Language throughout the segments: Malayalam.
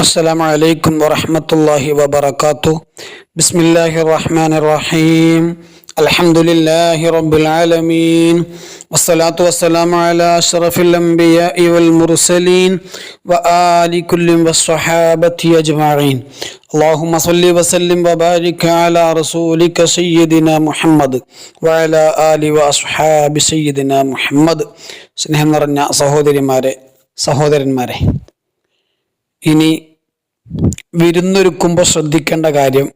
السلام عليكم ورحمة الله وبركاته بسم الله الرحمن الرحيم الحمد لله رب العالمين والصلاة والسلام على أشرف الأنبياء والمرسلين وآل كل والصحابة أجمعين اللهم صل وسلم وبارك على رسولك سيدنا محمد وعلى آل وأصحاب سيدنا محمد സ്നേഹം നിറഞ്ഞ സഹോദരിമാരെ സഹോദരന്മാരെ ഇനി വിരുന്നൊരുക്കുമ്പോൾ ശ്രദ്ധിക്കേണ്ട കാര്യം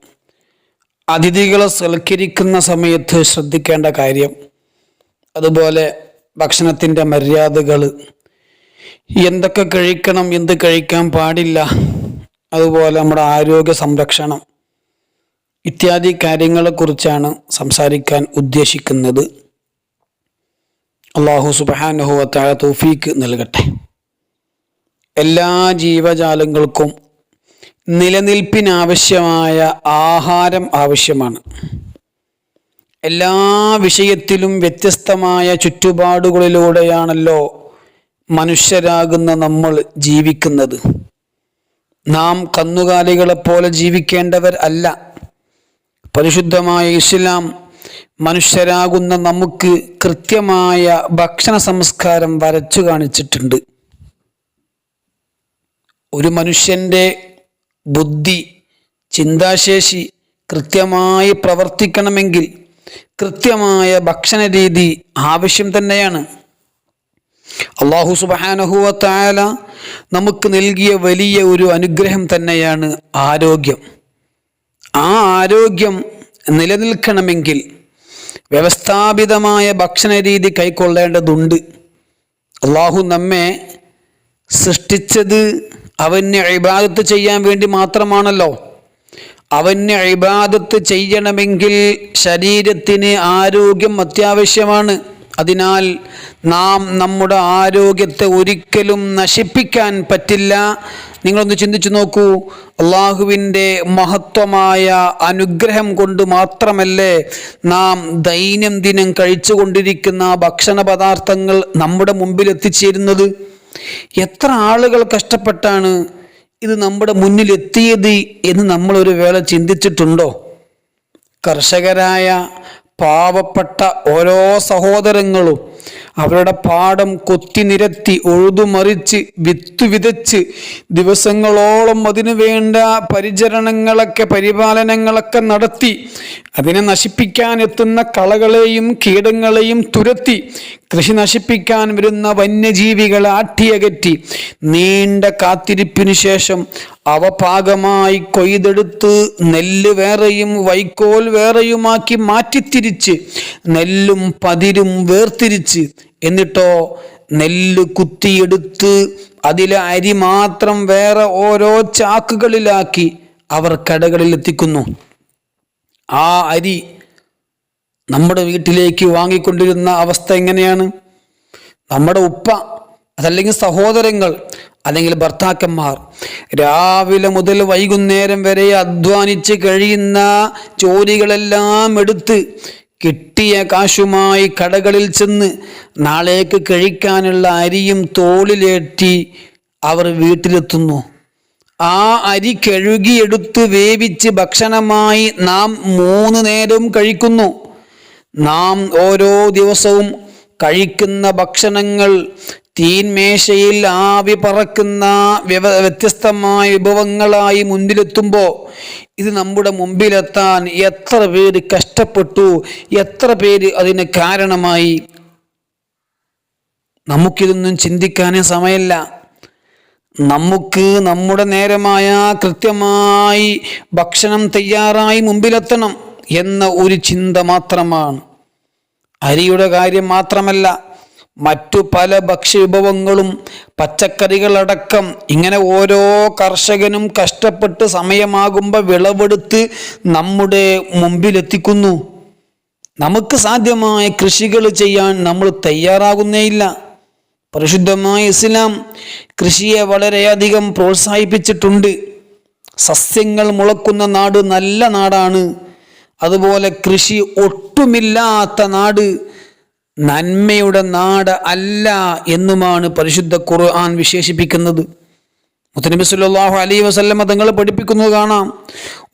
അതിഥികളെ സൽക്കരിക്കുന്ന സമയത്ത് ശ്രദ്ധിക്കേണ്ട കാര്യം അതുപോലെ ഭക്ഷണത്തിന്റെ മര്യാദകൾ എന്തൊക്കെ കഴിക്കണം എന്ത് കഴിക്കാൻ പാടില്ല അതുപോലെ നമ്മുടെ ആരോഗ്യ സംരക്ഷണം ഇത്യാദി കാര്യങ്ങളെക്കുറിച്ചാണ് സംസാരിക്കാൻ ഉദ്ദേശിക്കുന്നത്. അള്ളാഹു സുബാനുഹുവത്തായ തൗഫീക്ക് നൽകട്ടെ. എല്ലാ ജീവജാലങ്ങൾക്കും നിലനിൽപ്പിനാവശ്യമായ ആഹാരം ആവശ്യമാണ്. എല്ലാ വിഷയത്തിലും വ്യത്യസ്തമായ ചുറ്റുപാടുകളിലൂടെയാണല്ലോ മനുഷ്യരാകുന്ന നമ്മൾ ജീവിക്കുന്നത്. നാം കന്നുകാലികളെപ്പോലെ ജീവിക്കേണ്ടവർ അല്ല. പരിശുദ്ധമായ ഇസ്ലാം മനുഷ്യരാകുന്ന നമുക്ക് കൃത്യമായ ഭക്ഷണ സംസ്കാരം വരച്ചു കാണിച്ചിട്ടുണ്ട്. ഒരു മനുഷ്യന്റെ ബുദ്ധി ചിന്താശേഷി കൃത്യമായി പ്രവർത്തിക്കണമെങ്കിൽ കൃത്യമായ ഭക്ഷണ രീതി ആവശ്യം തന്നെയാണ്. അള്ളാഹു സുബാനഹുവത്തായാല നമുക്ക് നൽകിയ വലിയ ഒരു അനുഗ്രഹം തന്നെയാണ് ആരോഗ്യം. ആ ആരോഗ്യം നിലനിൽക്കണമെങ്കിൽ വ്യവസ്ഥാപിതമായ ഭക്ഷണ രീതി കൈക്കൊള്ളേണ്ടതുണ്ട്. അള്ളാഹു നമ്മെ സൃഷ്ടിച്ചത് അവന് ഇബാദത്ത് ചെയ്യാൻ വേണ്ടി മാത്രമാണല്ലോ. അവന് ഇബാദത്ത് ചെയ്യണമെങ്കിൽ ശരീരത്തിന് ആരോഗ്യം അത്യാവശ്യമാണ്. അതിനാൽ നാം നമ്മുടെ ആരോഗ്യത്തെ ഒരിക്കലും നശിപ്പിക്കാൻ പറ്റില്ല. നിങ്ങളൊന്ന് ചിന്തിച്ചു നോക്കൂ. അള്ളാഹുവിന്റെ മഹത്വമായ അനുഗ്രഹം കൊണ്ട് മാത്രമല്ലേ നാം ദൈനംദിനം കഴിച്ചുകൊണ്ടിരിക്കുന്ന ഭക്ഷണ പദാർത്ഥങ്ങൾ നമ്മുടെ മുമ്പിൽ എത്തിച്ചേരുന്നത്? എത്ര ആളുകൾ കഷ്ടപ്പെട്ടാണ് ഇത് നമ്മുടെ മുന്നിൽ എത്തിയത് എന്ന് ഒരു വേള ചിന്തിച്ചിട്ടുണ്ടോ? കർഷകരായ പാവപ്പെട്ട ഓരോ സഹോദരങ്ങളും അവരുടെ പാടം കൊത്തി നിരത്തി ഒഴുതുമറിച്ച് വിത്ത് വിതച്ച് ദിവസങ്ങളോളം അതിനു വേണ്ട പരിചരണങ്ങളൊക്കെ പരിപാലനങ്ങളൊക്കെ നടത്തി അതിനെ നശിപ്പിക്കാൻ എത്തുന്ന കളകളെയും കീടങ്ങളെയും തുരത്തി കൃഷി നശിപ്പിക്കാൻ വരുന്ന വന്യജീവികളെ ആട്ടിയകറ്റി. നീണ്ട കാത്തിരിപ്പിനു ശേഷം അവ പാകമായി കൊയ്തെടുത്ത് നെല്ല് വേറെയും വൈക്കോൽ വേറെയുമാക്കി മാറ്റിത്തിരിച്ച് നെല്ലും പതിരും വേർതിരിച്ച് എന്നിട്ടോ നെല്ല് കുത്തിയെടുത്ത് അതിലെ അരി മാത്രം വേറെ ഓരോ ചാക്കുകളിലാക്കി അവർ കടകളിൽ എത്തിക്കുന്നു ആ അരി നമ്മുടെ വീട്ടിലേക്ക് വാങ്ങിക്കൊണ്ടിരുന്ന അവസ്ഥ എങ്ങനെയാണ്? നമ്മുടെ ഉപ്പ അതല്ലെങ്കിൽ സഹോദരങ്ങൾ അല്ലെങ്കിൽ ഭർത്താക്കന്മാർ രാവിലെ മുതൽ വൈകുന്നേരം വരെ അധ്വാനിച്ച് കഴിയുന്ന ജോലികളെല്ലാം എടുത്ത് കിട്ടിയ കാശുമായി കടകളിൽ ചെന്ന് നാളേക്ക് കഴിക്കാനുള്ള അരിയും തോളിലേറ്റി അവർ വീട്ടിലെത്തുന്നു. ആ അരി കഴുകിയെടുത്ത് വേവിച്ച് ഭക്ഷണമായി നാം മൂന്ന് നേരവും കഴിക്കുന്നു. നാം ഓരോ ദിവസവും കഴിക്കുന്ന ഭക്ഷണങ്ങൾ തീൻമേശയിൽ ആവി പറക്കുന്ന വ്യവ വ്യത്യസ്തമായ വിഭവങ്ങളായി മുന്നിലെത്തുമ്പോൾ ഇത് നമ്മുടെ മുമ്പിലെത്താൻ എത്ര പേര് കഷ്ടപ്പെട്ടു എത്ര പേര് അതിന് കാരണമായി? നമുക്കിതൊന്നും ചിന്തിക്കാനേ സമയമില്ല. നമുക്ക് നമ്മുടെ നേരമായ കൃത്യമായി ഭക്ഷണം തയ്യാറായി മുമ്പിലെത്തണം എന്ന ഒരു ചിന്ത മാത്രമാണ്. അരിയുടെ കാര്യം മാത്രമല്ല മറ്റു പല ഭക്ഷ്യവിഭവങ്ങളും പച്ചക്കറികളടക്കം ഇങ്ങനെ ഓരോ കർഷകനും കഷ്ടപ്പെട്ട് സമയമാകുമ്പോൾ വിളവെടുത്ത് നമ്മുടെ മുമ്പിലെത്തിക്കുന്നു. നമുക്ക് സാധ്യമായ കൃഷികൾ ചെയ്യാൻ നമ്മൾ തയ്യാറാകുന്നേയില്ല. പരിശുദ്ധമായ ഇസ്ലാം കൃഷിയെ വളരെയധികം പ്രോത്സാഹിപ്പിച്ചിട്ടുണ്ട്. സസ്യങ്ങൾ മുളക്കുന്ന നാട് നല്ല നാടാണ്. അതുപോലെ കൃഷി ഒട്ടുമില്ലാത്ത നാട്. നന്മയുടെ നാട് അല്ല എന്നുമാണ് പരിശുദ്ധ ഖുർആൻ വിശേഷിപ്പിക്കുന്നത്. മുത്തനബി സല്ലല്ലാഹു അലൈ വസല്ലമ തങ്ങൾ പഠിപ്പിക്കുന്നത് കാണാം.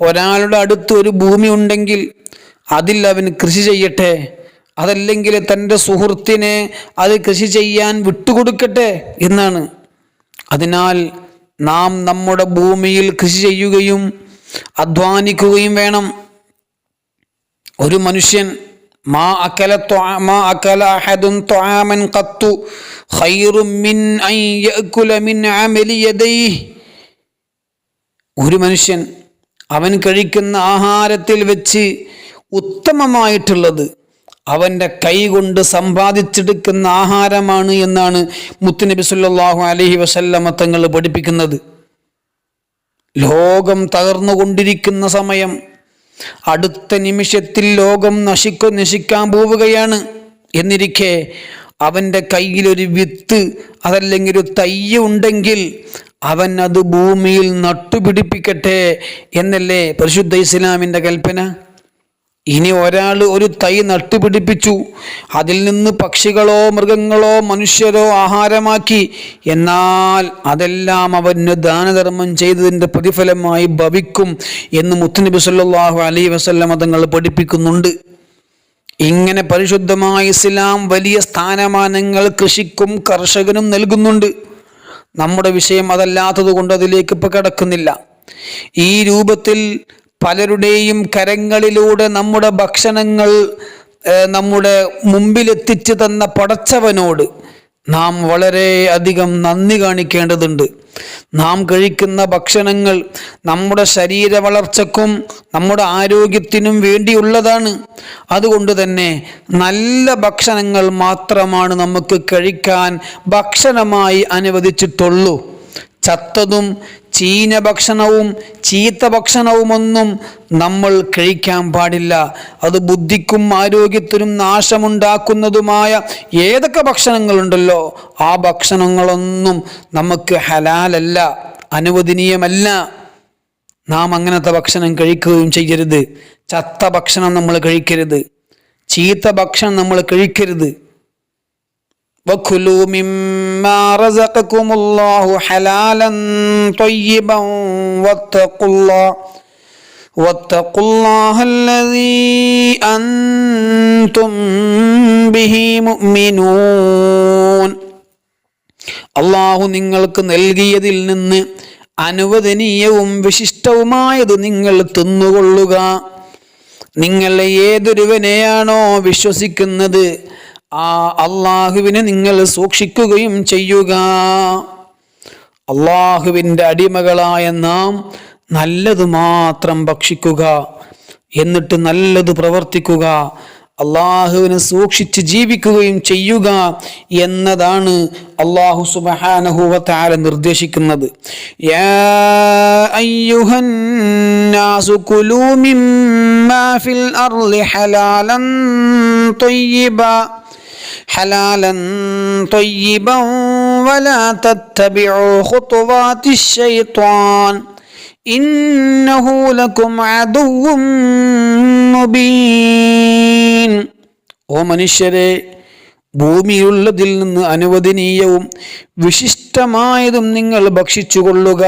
ഒരാളുടെ അടുത്ത് ഒരു ഭൂമി ഉണ്ടെങ്കിൽ അതിൽ അവൻ കൃഷി ചെയ്യട്ടെ. അതല്ലെങ്കിൽ തന്റെ സുഹൃത്തിനെ അത് കൃഷി ചെയ്യാൻ വിട്ടുകൊടുക്കട്ടെ എന്നാണ്. അതിനാൽ നാം നമ്മുടെ ഭൂമിയിൽ കൃഷി ചെയ്യുകയും അധ്വാനിക്കുകയും വേണം. ഒരു മനുഷ്യൻ മാ അക്കല ത്വ- മാ അക്കല അഹദുൻ ത്വആമൻ ഖത്തു خير മിൻ അൻ യഅകുല മിൻ അമലി യദൈഹി. ഒരു മനുഷ്യൻ അവൻ കഴിക്കുന്ന ആഹാരത്തിൽ വെച്ച് ഉത്തമമായിട്ടുള്ളത് അവന്റെ കൈകൊണ്ട് സമ്പാദിച്ചെടുക്കുന്ന ആഹാരമാണ് എന്നാണ് മുത്തുനബി സല്ലാഹു അലഹി വസല്ലമ തങ്ങൾ പഠിപ്പിക്കുന്നത്. ലോകം തകർന്നുകൊണ്ടിരിക്കുന്ന സമയം അടുത്ത നിമിഷത്തിൽ ലോകം നശിക്കു നശിക്കാൻ പോവുകയാണ്. എന്നിരിക്കെ അവന്റെ കയ്യിലൊരു വിത്ത് അതല്ലെങ്കിൽ ഒരു തയ്യ ഉണ്ടെങ്കിൽ അവൻ അത് ഭൂമിയിൽ നട്ടുപിടിപ്പിക്കട്ടെ എന്നല്ലേ പരിശുദ്ധ ഇസ്ലാമിന്റെ കൽപ്പന? ഇനി ഒരാൾ ഒരു തൈ നട്ടുപിടിപ്പിച്ചു. അതിൽ നിന്ന് പക്ഷികളോ മൃഗങ്ങളോ മനുഷ്യരോ ആഹാരമാക്കി. എന്നാൽ അതെല്ലാം അവന് ദാനധർമ്മം ചെയ്തതിന്റെ പ്രതിഫലമായി ഭവിക്കും എന്ന് മുത്തുനബി സല്ലാഹു അലൈ വസല്ലമ തങ്ങൾ പഠിപ്പിക്കുന്നുണ്ട്. ഇങ്ങനെ പരിശുദ്ധമായ ഇസ്ലാം വലിയ സ്ഥാനമാനങ്ങൾ കൃഷിക്കും കർഷകനും നൽകുന്നുണ്ട്. നമ്മുടെ വിഷയം അതല്ലാത്തത് കൊണ്ട് അതിലേക്ക് ഇപ്പം കിടക്കുന്നില്ല. ഈ രൂപത്തിൽ പലരുടെയും കരങ്ങളിലൂടെ നമ്മുടെ ഭക്ഷണങ്ങൾ നമ്മുടെ മുമ്പിലെത്തിച്ചു തന്ന പടച്ചവനോട് നാം വളരെ അധികം നന്ദി കാണിക്കേണ്ടതുണ്ട്. നാം കഴിക്കുന്ന ഭക്ഷണങ്ങൾ നമ്മുടെ ശരീര വളർച്ചക്കും നമ്മുടെ ആരോഗ്യത്തിനും വേണ്ടിയുള്ളതാണ്. അതുകൊണ്ട് തന്നെ നല്ല ഭക്ഷണങ്ങൾ മാത്രമാണ് നമുക്ക് കഴിക്കാൻ ഭക്ഷണമായി അനുവദിച്ചിട്ടുള്ളൂ. ചത്തതും ചീന ഭക്ഷണവും ചീത്ത ഭക്ഷണവുമൊന്നും നമ്മൾ കഴിക്കാൻ പാടില്ല. അത് ബുദ്ധിക്കും ആരോഗ്യത്തിനും നാശമുണ്ടാക്കുന്നതുമായ ഏതൊക്കെ ഭക്ഷണങ്ങളുണ്ടല്ലോ ആ ഭക്ഷണങ്ങളൊന്നും നമുക്ക് ഹലാലല്ല അനുവദനീയമല്ല. നാം അങ്ങനത്തെ ഭക്ഷണം കഴിക്കുകയും ചെയ്യരുത്. ചത്ത ഭക്ഷണം നമ്മൾ കഴിക്കരുത്. ചീത്ത ഭക്ഷണം നമ്മൾ കഴിക്കരുത്. وكلوا مما رزقكم الله حلالا طيبا واتقوا الله واتقوا الله الذي أنتم به مؤمنون അള്ളാഹു നിങ്ങൾക്ക് നൽകിയതിൽ നിന്ന് അനുവദനീയവും വിശിഷ്ടവുമായത് നിങ്ങൾ തിന്നുകൊള്ളുക നിങ്ങൾ ഏതൊരുവനെയാണോ വിശ്വസിക്കുന്നത് ആ അള്ളാഹുവിനെ നിങ്ങൾ സൂക്ഷിക്കുകയും ചെയ്യുക. അള്ളാഹുവിന്റെ അടിമകളായ നാം നല്ലത് മാത്രം ഭക്ഷിക്കുക എന്നിട്ട് നല്ലത് പ്രവർത്തിക്കുക അള്ളാഹുവിനെ സൂക്ഷിച്ച് ജീവിക്കുകയും ചെയ്യുക എന്നതാണ് അള്ളാഹു സുബഹാനഹുവത്താല നിർദ്ദേശിക്കുന്നത്. യാ حلالا طيبا ولا تتبعوا خطوات الشيطان إنه لكم عدو مبين ഓ മനുഷ്യരെ ഭൂമിയുള്ളതിൽ നിന്ന് അനുവദനീയവും വിശിഷ്ടമായതും നിങ്ങൾ ഭക്ഷിച്ചുകൊള്ളുക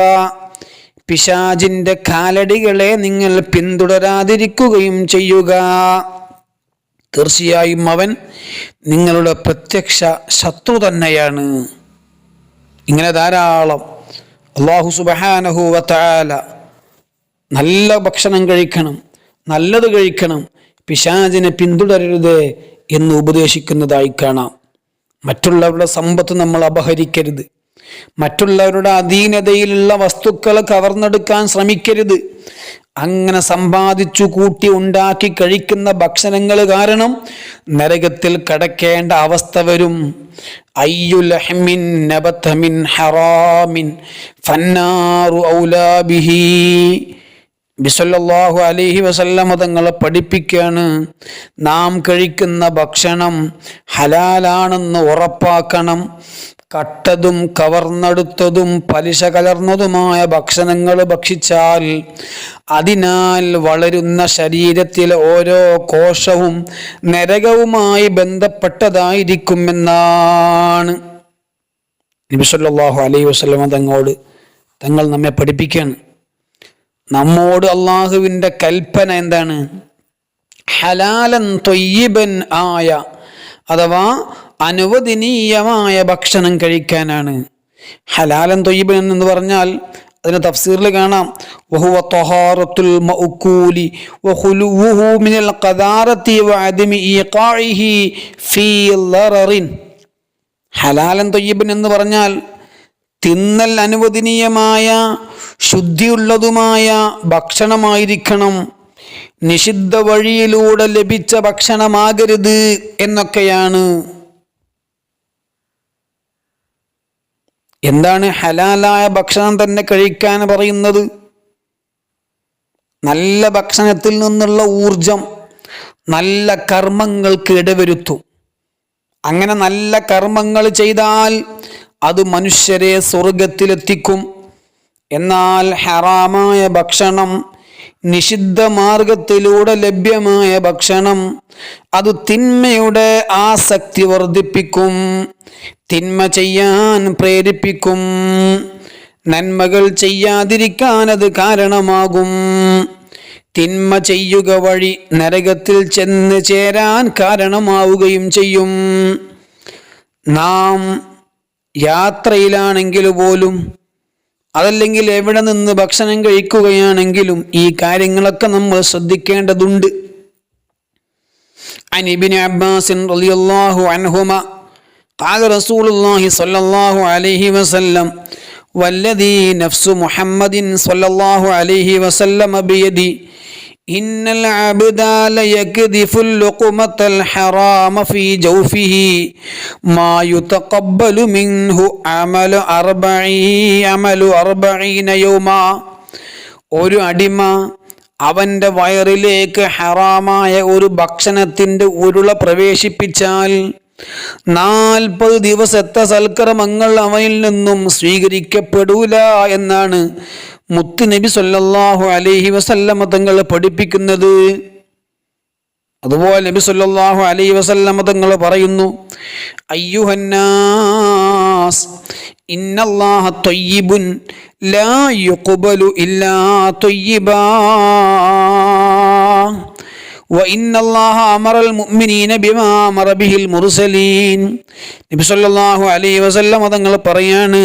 പിശാജിൻ്റെ കാലടികളെ നിങ്ങൾ പിന്തുടരാതിരിക്കുകയും ചെയ്യുക തീർച്ചയായും അവൻ നിങ്ങളുടെ പ്രത്യക്ഷ ശത്രു തന്നെയാണ്. ഇങ്ങനെ ധാരാളം അള്ളാഹു സുബഹാനഹുവല നല്ല ഭക്ഷണം കഴിക്കണം നല്ലത് കഴിക്കണം പിശാചിനെ പിന്തുടരരുത് എന്ന് ഉപദേശിക്കുന്നതായി കാണാം. മറ്റുള്ളവരുടെ സമ്പത്ത് നമ്മൾ അപഹരിക്കരുത്. മറ്റുള്ളവരുടെ അധീനതയിലുള്ള വസ്തുക്കൾ കവർന്നെടുക്കാൻ ശ്രമിക്കരുത്. അങ്ങനെ സമ്പാദിച്ചു കൂട്ടി ഉണ്ടാക്കി കഴിക്കുന്ന ഭക്ഷണങ്ങൾ കാരണം നരകത്തിൽ കടക്കേണ്ട അവസ്ഥ വരും. അയ്യുലഹ്മിൻ നബത്തമിൻ ഹറാമിൻ ഫന്നാറു ഔലാബിഹി ബിസല്ലാഹു അലൈഹി വസല്ലമ തങ്ങളെ പഠിപ്പിക്കുകയാണ് നാം കഴിക്കുന്ന ഭക്ഷണം ഹലാലാണെന്ന് ഉറപ്പാക്കണം. കട്ടതും കവർന്നെടുത്തതും പലിശ കലർന്നതുമായ ഭക്ഷണങ്ങൾ ഭക്ഷിച്ചാൽ അതിനാൽ വളരുന്ന ശരീരത്തിലെ ഓരോ കോശവും നരകവുമായി ബന്ധപ്പെട്ടതായിരിക്കുമെന്നാണ്. നബിസല്ലാഹു അലൈഹി വസ്ലമ തങ്ങളോട് തങ്ങൾ നമ്മെ പഠിപ്പിക്കുകയാണ്. നമ്മോട് അള്ളാഹുവിന്റെ കൽപ്പന എന്താണ്? ഹലാലൻ തൊയ്യബൻ ആയ അഥവാ അനുവദനീയമായ ഭക്ഷണം കഴിക്കാനാണ്. ഹലാലൻ തൊയ്യബൻ എന്ന് പറഞ്ഞാൽ അതിന് തഫ്സീറിൽ കാണാം. വഹുവ മിനൽ ഖദാറത്തി ഹലാലൻ തൊയ്യബൻ എന്ന് പറഞ്ഞാൽ തിന്നൽ അനുവദനീയമായ ശുദ്ധിയുള്ളതുമായ ഭക്ഷണമായിരിക്കണം. നിഷിദ്ധ വഴിയിലൂടെ ലഭിച്ച ഭക്ഷണമാകരുത് എന്നൊക്കെയാണ്. എന്താണ് ഹലാലായ ഭക്ഷണം തന്നെ കഴിക്കാൻ പറയുന്നത്? നല്ല ഭക്ഷണത്തിൽ നിന്നുള്ള ഊർജം നല്ല കർമ്മങ്ങൾക്ക് ഇടവരുത്തും. അങ്ങനെ നല്ല കർമ്മങ്ങൾ ചെയ്താൽ അത് മനുഷ്യരെ സ്വർഗത്തിലെത്തിക്കും എന്നാൽ ഹറാമായ ഭക്ഷണം നിഷിദ്ധ മാർഗത്തിലൂടെ ലഭ്യമായ ഭക്ഷണം അത് തിന്മയുടെ ആസക്തി വർദ്ധിപ്പിക്കും. തിന്മ ചെയ്യാൻ പ്രേരിപ്പിക്കും. നന്മകൾ ചെയ്യാതിരിക്കാൻ അത് കാരണമാകും. തിന്മ ചെയ്യുക വഴി നരകത്തിൽ ചെന്ന് ചേരാൻ കാരണമാവുകയും ചെയ്യും. നാം യാത്രയിലാണെങ്കിൽ പോലും അതല്ലെങ്കിൽ എവിടെ നിന്ന് ഭക്ഷണം കഴിക്കുകയാണെങ്കിലും ഈ കാര്യങ്ങളൊക്കെ നമ്മൾ ശ്രദ്ധിക്കേണ്ടതുണ്ട് عن ابن عباس رضي الله عنهما قال رسول الله صلى الله عليه وسلم والذي نفس محمد صلى الله عليه وسلم بيدي إن العبد ليكذف اللقمة الحرام في جوفه ما يتقبل منه عمل أربعين عمل أربعين يوما ഒരു അടിമ അവൻ്റെ വയറിലേക്ക് ഹറാമായ ഒരു ഭക്ഷണത്തിൻ്റെ ഉരുള പ്രവേശിപ്പിച്ചാൽ നാൽപ്പത് ദിവസത്തെ സൽക്കർമ്മങ്ങൾ അവനിൽ നിന്നും സ്വീകരിക്കപ്പെടൂല എന്നാണ് മുത്ത് നബി സല്ലാഹു അലൈഹി വസല്ലമ തങ്ങൾ പഠിപ്പിക്കുന്നത്. അതുപോലെ നബി സല്ലാഹു അലൈഹി വസല്ലമ തങ്ങൾ പറയുന്നു അയ്യുഹന്നാസ് ഇന്നല്ലാഹ ലാ യുക്കുബലു ഇല്ലാ ത്വയ്യിബാ നബിസല്ലാഹു അലൈ വസല്ലം അതങ്ങൾ പറയാണ്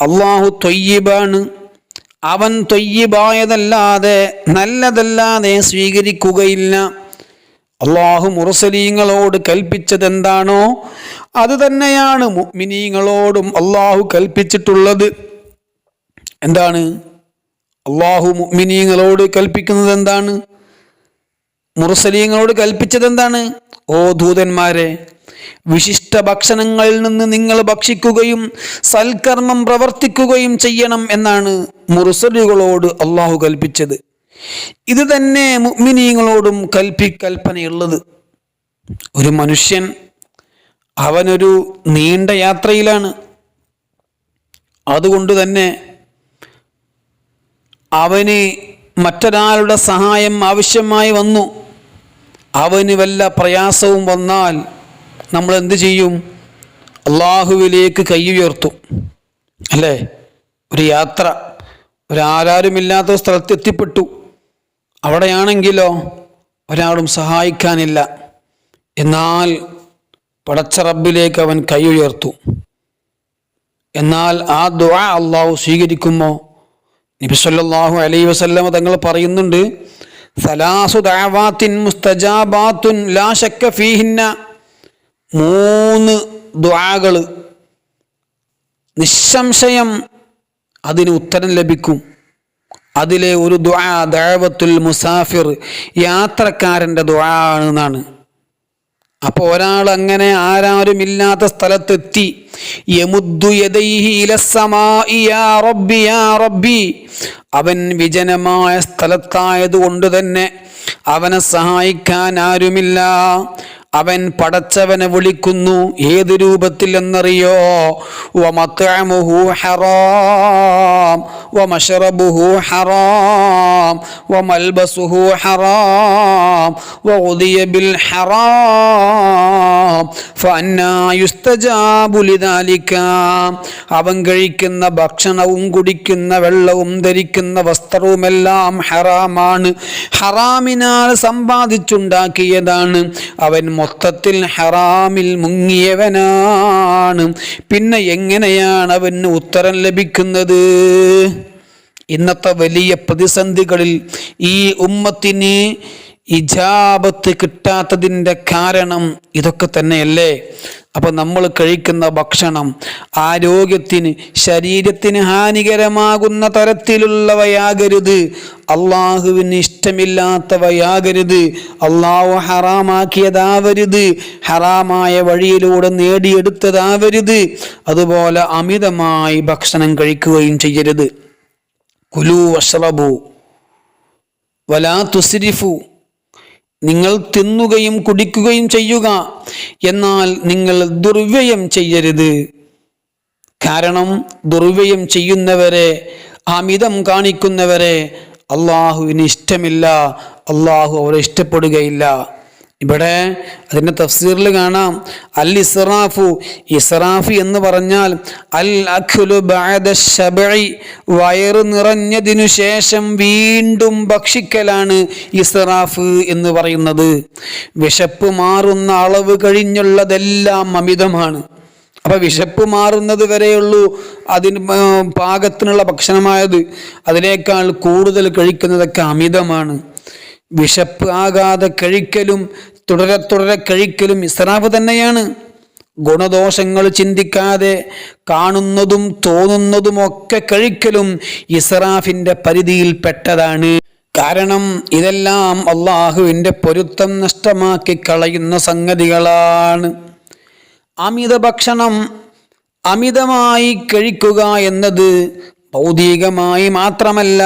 അള്ളാഹു തൊയ്യബാണ്. അവൻ തൊയ്യബായതല്ലാതെ നല്ലതല്ലാതെ സ്വീകരിക്കുകയില്ല. അള്ളാഹു മുറസലീങ്ങളോട് കൽപ്പിച്ചതെന്താണോ അത് തന്നെയാണ് മുഗ്മിനീങ്ങളോടും അള്ളാഹു കൽപ്പിച്ചിട്ടുള്ളത്. എന്താണ്? അള്ളാഹു മുഗ്മിനീങ്ങളോട് കൽപ്പിക്കുന്നത് എന്താണ് മുറസലീങ്ങളോട് കൽപ്പിച്ചത് എന്താണ് ഓ ദൂതന്മാരെ വിശിഷ്ട ഭക്ഷണങ്ങളിൽ നിന്ന് നിങ്ങൾ ഭക്ഷിക്കുകയും സൽക്കർമ്മം പ്രവർത്തിക്കുകയും ചെയ്യണം എന്നാണ് മുറസലുകളോട് അള്ളാഹു കൽപ്പിച്ചത്. ഇത് തന്നെ മുഗ്മിനീങ്ങളോടും കൽപ്പി കൽപ്പനയുള്ളത്. ഒരു മനുഷ്യൻ അവനൊരു നീണ്ട യാത്രയിലാണ്. അതുകൊണ്ട് തന്നെ അവന് മറ്റൊരാളുടെ സഹായം ആവശ്യമായി വന്നു. അവന് വല്ല പ്രയാസവും വന്നാൽ നമ്മൾ എന്ത് ചെയ്യും? അള്ളാഹുവിലേക്ക് കൈ ഉയർത്തും. അല്ലേ? ഒരു യാത്ര. ഒരാരാരുമില്ലാത്ത സ്ഥലത്ത് എത്തിപ്പെട്ടു. അവിടെയാണെങ്കിലോ ഒരാളും സഹായിക്കാനില്ല. എന്നാൽ പടച്ച റബ്ബിലേക്ക് അവൻ കൈ ഉയർത്തു. എന്നാൽ ആ ദുആ അള്ളാഹു സ്വീകരിക്കുമോ? നബി സല്ലല്ലാഹു അലൈഹി വസല്ലമ തങ്ങൾ പറയുന്നുണ്ട് സലാസു ദഅവാത്തിൻ മുസ്തജാബാത്തുൻ ലാ ശക്ക ഫീഹിന്ന മൂന്ന് ദുആകൾ നിസ്സംശയം അതിന് ഉത്തരം ലഭിക്കും. അതിലെ ഒരു ദുആ ദഅവത്തുൽ മുസാഫിർ യാത്രക്കാരന്റെ ദുആ ആണെന്നാണ്. അപ്പോൾ ഒരാൾ അങ്ങനെ ആരാരുമില്ലാത്ത സ്ഥലത്തെത്തി അവൻ വിജനമായ സ്ഥലത്തായതുകൊണ്ട് തന്നെ അവനെ സഹായിക്കാൻ ആരുമില്ല. അവൻ പടച്ചവനെ വിളിക്കുന്നു. ഏത് രൂപത്തിൽ എന്നറിയോ ഹറാം. ഹറാം. വമൽബസുഹു ഹറാം. വഉദിയ ബിൽ ഹറാം. യുസ്തജാബു ലിദാലിക. അവൻ കഴിക്കുന്ന ഭക്ഷണവും കുടിക്കുന്ന വെള്ളവും ധരിക്കുന്ന വസ്ത്രവുമെല്ലാം ഹറാമാണ്. ഹറാമിനാൽ സമ്പാദിച്ചുണ്ടാക്കിയതാണ്. അവൻ മൊത്തത്തിൽ ഹറാമിൽ മുങ്ങിയവനാണ്. പിന്നെ എങ്ങനെയാണ് അവന് ഉത്തരം ലഭിക്കുന്നത്? ഇന്നത്തെ വലിയ പ്രതിസന്ധികളിൽ ഈ ഉമ്മത്തിന് ഇജാബത്ത് കിട്ടാത്തതിന്റെ കാരണം ഇതൊക്കെ തന്നെയല്ലേ? അപ്പോൾ നമ്മൾ കഴിക്കുന്ന ഭക്ഷണം ആരോഗ്യത്തിന് ശരീരത്തിന് ഹാനികരമാകുന്ന തരത്തിലുള്ളവയാകരുത്. അള്ളാഹുവിന് ഇഷ്ടമില്ലാത്തവയാകരുത്. അള്ളാഹു ഹറാമാക്കിയതാവരുത്. ഹറാമായ വഴിയിലൂടെ നേടിയെടുത്തതാവരുത്. അതുപോലെ അമിതമായി ഭക്ഷണം കഴിക്കുകയും ചെയ്യരുത്. കുലു വഷറബു. വലാ തുസ്രിഫു. നിങ്ങൾ തിന്നുകയും കുടിക്കുകയും ചെയ്യുക. എന്നാൽ നിങ്ങൾ ദുർവ്യയം ചെയ്യരുത്. കാരണം ദുർവ്യയം ചെയ്യുന്നവരെ അമിതം കാണിക്കുന്നവരെ അള്ളാഹുവിന് ഇഷ്ടമില്ല. അള്ളാഹു അവരെ ഇഷ്ടപ്പെടുകയില്ല. ഇവിടെ അതിന്റെ തഫ്സീറിൽ കാണാം അൽ ഇസ്റാഫു ഇസ്റാഫ് എന്ന് പറഞ്ഞാൽ അൽ അഖുലു ശബഇ വയറ് നിറഞ്ഞതിനു ശേഷം വീണ്ടും ഭക്ഷിക്കലാണ് ഇസ്റാഫ് എന്ന് പറയുന്നത്. വിശപ്പ് മാറുന്ന അളവ് കഴിഞ്ഞുള്ളതെല്ലാം അമിതമാണ്. അപ്പോൾ വിശപ്പ് മാറുന്നത് വരെയുള്ളൂ അതിന് പാകത്തിനുള്ള ഭക്ഷണമായത്. അതിനേക്കാൾ കൂടുതൽ കഴിക്കുന്നതൊക്കെ അമിതമാണ്. വിശപ്പ് ആകാതെ കഴിക്കലും തുടരെ തുടരെ കഴിക്കലും ഇസ്രാഫ് തന്നെയാണ്. ഗുണദോഷങ്ങൾ ചിന്തിക്കാതെ കാണുന്നതും തോന്നുന്നതും ഒക്കെ കഴിക്കലും ഇസ്രാഫിന്റെ പരിധിയിൽപ്പെട്ടതാണ്. കാരണം ഇതെല്ലാം അള്ളാഹുവിന്റെ പൊരുത്തം നഷ്ടമാക്കി കളയുന്ന സംഗതികളാണ്. അമിത ഭക്ഷണം അമിതമായി കഴിക്കുക എന്നത് ഭൗതികമായി മാത്രമല്ല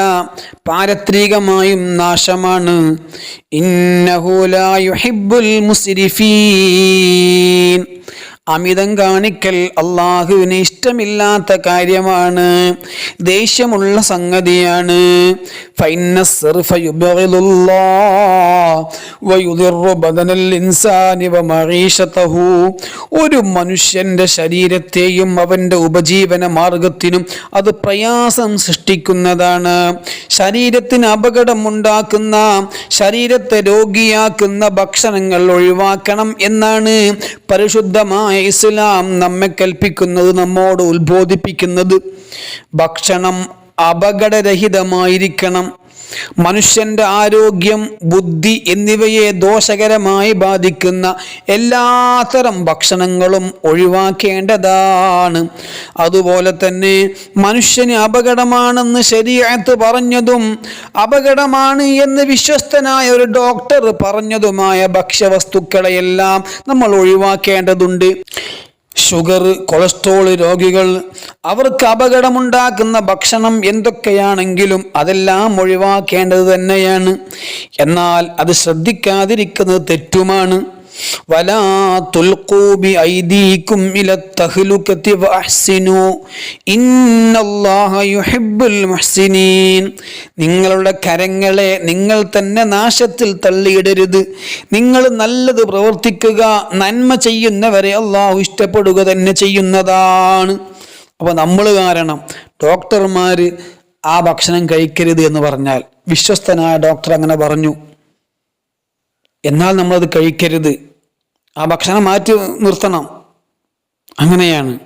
പാരത്രികമായും നാശമാണ്. ഇന്നഹുലായുഹിബുൽ മുസ്രിഫീൻ. അമിതം കാണിക്കൽ അള്ളാഹുവിന് ഇഷ്ടമില്ലാത്ത കാര്യമാണ്. ദേഷ്യമുള്ള സംഗതിയാണ്. ഒരു മനുഷ്യന്റെ ശരീരത്തെയും അവന്റെ ഉപജീവന മാർഗത്തിനും അത് പ്രയാസം സൃഷ്ടിക്കുന്നതാണ്. ശരീരത്തിന് അപകടം ഉണ്ടാക്കുന്ന ശരീരത്തെ രോഗിയാക്കുന്ന ഭക്ഷണങ്ങൾ ഒഴിവാക്കണം എന്നാണ് പരിശുദ്ധമായ ഇസ്ലാം നമ്മെ കൽപ്പിക്കുന്നത് നമ്മോട് ഉത്ബോധിപ്പിക്കുന്നത് ഭക്ഷണം അപകടരഹിതമായിരിക്കണം. മനുഷ്യന്റെ ആരോഗ്യം ബുദ്ധി എന്നിവയെ ദോഷകരമായി ബാധിക്കുന്ന എല്ലാത്തരം ഭക്ഷണങ്ങളും ഒഴിവാക്കേണ്ടതാണ്. അതുപോലെ തന്നെ മനുഷ്യന് അപകടമാണെന്ന് ശരീരത്ത് പറഞ്ഞതും അപകടമാണ് എന്ന് വിശ്വസ്തനായ ഒരു ഡോക്ടർ പറഞ്ഞതുമായ ഭക്ഷ്യവസ്തുക്കളെയെല്ലാം നമ്മൾ ഒഴിവാക്കേണ്ടതുണ്ട്. ഷുഗർ കൊളസ്ട്രോൾ രോഗികൾ അവർക്ക് അപകടമുണ്ടാക്കുന്ന ഭക്ഷണം എന്തൊക്കെയാണെങ്കിലും അതെല്ലാം ഒഴിവാക്കേണ്ടത് തന്നെയാണ്. എന്നാൽ അത് ശ്രദ്ധിക്കാതിരിക്കുന്നത് തെറ്റുമാണ്. നിങ്ങളുടെ കരങ്ങളെ നിങ്ങൾ തന്നെ നാശത്തിൽ തള്ളിയിടരുത്. നിങ്ങൾ നല്ലത് പ്രവർത്തിക്കുക നന്മ ചെയ്യുന്നവരെ അള്ളാഹു ഇഷ്ടപ്പെടുക തന്നെ ചെയ്യുന്നതാണ്. അപ്പോൾ നമ്മൾ കാരണം ഡോക്ടർമാർ ആ ഭക്ഷണം കഴിക്കരുത് എന്ന് പറഞ്ഞാൽ വിശ്വസ്തനായ ഡോക്ടർ അങ്ങനെ പറഞ്ഞു. എന്നാൽ നമ്മളത് കഴിക്കരുത്. ആ ഭക്ഷണം മാറ്റി നിർത്തണം. അങ്ങനെയാണ്.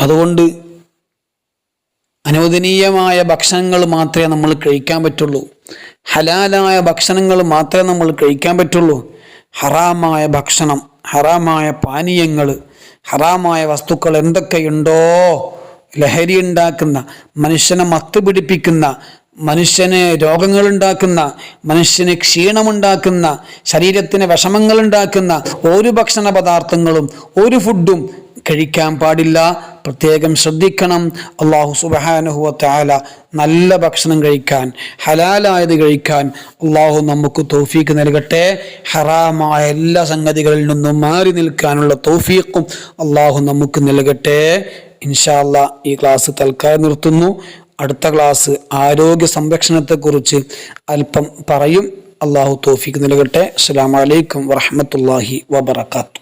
അതുകൊണ്ട് അനുവദനീയമായ ഭക്ഷണങ്ങൾ മാത്രമേ നമ്മൾ കഴിക്കാൻ പറ്റുള്ളൂ. ഹലാലായ ഭക്ഷണങ്ങൾ മാത്രമേ നമ്മൾ കഴിക്കാൻ പറ്റുള്ളൂ. ഹറാമായ ഭക്ഷണം ഹറാമായ പാനീയങ്ങൾ ഹറാമായ വസ്തുക്കൾ എന്തൊക്കെയുണ്ടോ ലഹരി ഉണ്ടാക്കുന്ന മനുഷ്യനെ മത്ത് പിടിപ്പിക്കുന്ന മനുഷ്യന് രോഗങ്ങളുണ്ടാക്കുന്ന മനുഷ്യന് ക്ഷീണമുണ്ടാക്കുന്ന ശരീരത്തിന് വിഷമങ്ങളുണ്ടാക്കുന്ന ഒരു ഭക്ഷണ പദാർത്ഥങ്ങളും ഒരു ഫുഡും കഴിക്കാൻ പാടില്ല. പ്രത്യേകം ശ്രദ്ധിക്കണം. അള്ളാഹു സുബഹാനുഹുവ താല നല്ല ഭക്ഷണം കഴിക്കാൻ ഹലാലായത് കഴിക്കാൻ അള്ളാഹു നമുക്ക് തോഫീക്ക് നൽകട്ടെ. ഹറാമായ എല്ലാ സംഗതികളിൽ നിന്നും മാറി നിൽക്കാനുള്ള തോഫീക്കും അള്ളാഹു നമുക്ക് നൽകട്ടെ. ഇൻഷാല്ല ഈ ക്ലാസ് തൽക്കാലം നിർത്തുന്നു. അടുത്ത ക്ലാസ് ആരോഗ്യ സംരക്ഷണത്തെക്കുറിച്ച് അല്പം പറയും. അള്ളാഹു തോഫിക്ക് നൽകട്ടെ. അസ്സാം വലൈക്കും വറഹമത്തല്ലാഹി വബർക്കാത്തു